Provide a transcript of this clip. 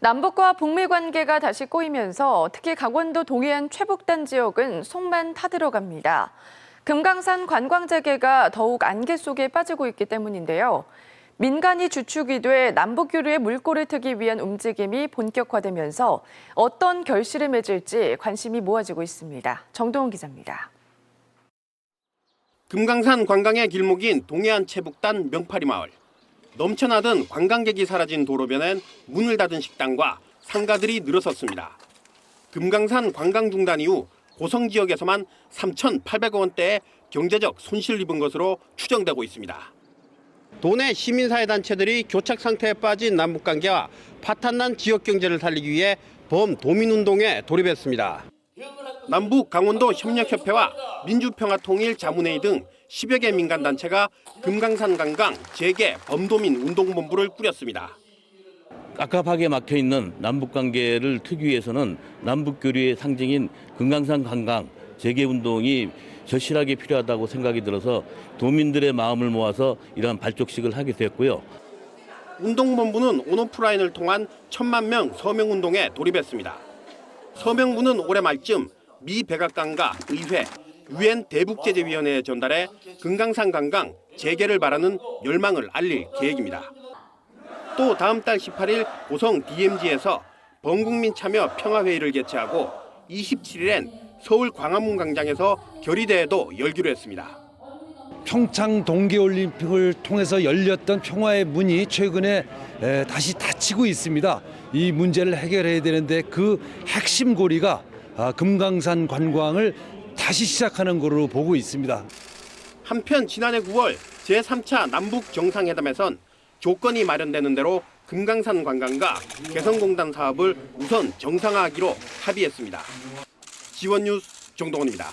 남북과 북미 관계가 다시 꼬이면서 특히 강원도 동해안 최북단 지역은 속만 타들어갑니다. 금강산 관광 재개가 더욱 안개 속에 빠지고 있기 때문인데요. 민간이 주축이 돼 남북 교류의 물꼬를 트기 위한 움직임이 본격화되면서 어떤 결실을 맺을지 관심이 모아지고 있습니다. 정동훈 기자입니다. 금강산 관광의 길목인 동해안 채북단 명파리 마을. 넘쳐나던 관광객이 사라진 도로변엔 문을 닫은 식당과 상가들이 늘어섰습니다. 금강산 관광 중단 이후 고성 지역에서만 3,800억 원대의 경제적 손실을 입은 것으로 추정되고 있습니다. 도내 시민사회 단체들이 교착 상태에 빠진 남북 관계와 파탄난 지역 경제를 살리기 위해 범도민 운동에 돌입했습니다. 남북 강원도 협력협회와 민주평화통일 자문회의 등 10여 개 민간 단체가 금강산 관광 재개 범도민 운동본부를 꾸렸습니다. 깝깝하게 막혀 있는 남북 관계를 트기 위해서는 남북 교류의 상징인 금강산 관광 재개 운동이 절실하게 필요하다고 생각이 들어서 도민들의 마음을 모아서 이러한 발족식을 하게 되었고요. 운동본부는 온오프라인을 통한 천만 명 서명 운동에 돌입했습니다. 서명부는 올해 말쯤 미 백악관과 의회, 유엔 대북제재위원회에 전달해 금강산 관광 재개를 바라는 열망을 알릴 계획입니다. 또 다음 달 18일 고성 DMZ에서 범국민 참여 평화회의를 개최하고 27일엔 서울 광화문 광장에서 결의대회도 열기로 했습니다. 평창 동계올림픽을 통해서 열렸던 평화의 문이 최근에 에, 다시 닫히고 있습니다. 이 문제를 해결해야 되는데 그 핵심 고리가 아, 금강산 관광을 다시 시작하는 것으로 보고 있습니다. 한편 지난해 9월 제3차 남북 정상회담에선 조건이 마련되는 대로 금강산 관광과 개성공단 사업을 우선 정상화하기로 합의했습니다. 지원뉴스 정동원입니다.